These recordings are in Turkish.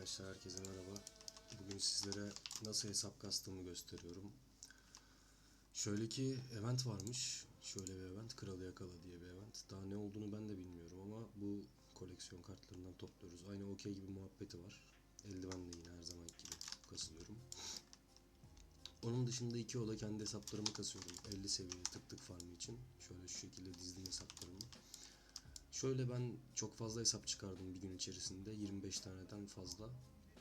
arkadaşlar, herkese merhaba. Bugün sizlere nasıl hesap kastığımı gösteriyorum. Şöyle ki event varmış. Şöyle bir event, Kralı Yakala diye bir event. Daha ne olduğunu ben de bilmiyorum ama bu koleksiyon kartlarından topluyoruz. Aynı okey gibi muhabbeti var. Eldivenle yine her zaman gibi kasılıyorum. Onun dışında iki oda kendi hesaplarımı kasıyorum. 50 seviye tık tık farmı için. Şöyle şu şekilde dizdim hesaplarımı. Şöyle ben çok fazla hesap çıkardım bir gün içerisinde. 25 taneden fazla.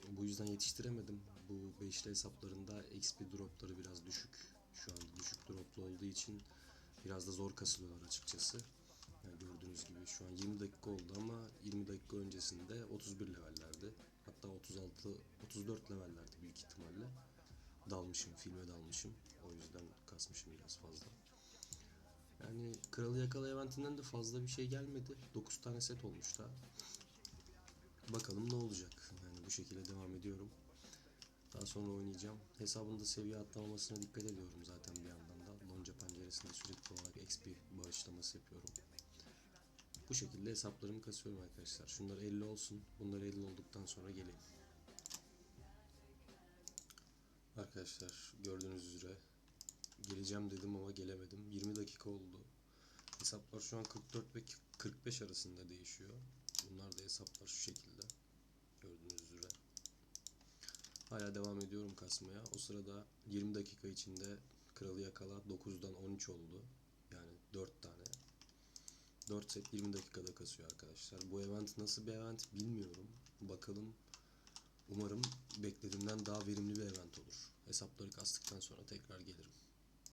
Bu yüzden yetiştiremedim. Bu beşli hesaplarında XP dropları biraz düşük. Şu anda düşük droplu olduğu için biraz da zor kasılıyorlar açıkçası. Yani gördüğünüz gibi şu an 20 dakika oldu ama 20 dakika öncesinde 31 levellerdi. Hatta 36 34 levellerdi büyük ihtimalle. Dalmışım, filme dalmışım. O yüzden kasmışım biraz fazla. Yani Kralı Yakala eventinden de fazla bir şey gelmedi. 9 tane set olmuş da. Bakalım ne olacak. Yani bu şekilde devam ediyorum. Daha sonra oynayacağım. Hesabında seviye atlamamasına dikkat ediyorum zaten bir yandan da. Lonca penceresinde sürekli olarak XP bağışlaması yapıyorum. Bu şekilde hesaplarımı kasıyorum arkadaşlar. Şunlar 50 olsun. Bunlar 50 olduktan sonra geleyim. Arkadaşlar gördüğünüz üzere geleceğim dedim ama gelemedim. 20 dakika oldu. Hesaplar şu an 44 ve 45 arasında değişiyor. Bunlar da hesaplar şu şekilde. Gördüğünüz üzere. Hala devam ediyorum kasmaya. O sırada 20 dakika içinde kralı yakala 9'dan 13 oldu. Yani 4 tane. 4 set 20 dakikada kasıyor arkadaşlar. Bu event nasıl bir event bilmiyorum. Bakalım. Umarım beklediğimden daha verimli bir event olur. Hesapları kastıktan sonra tekrar gelirim.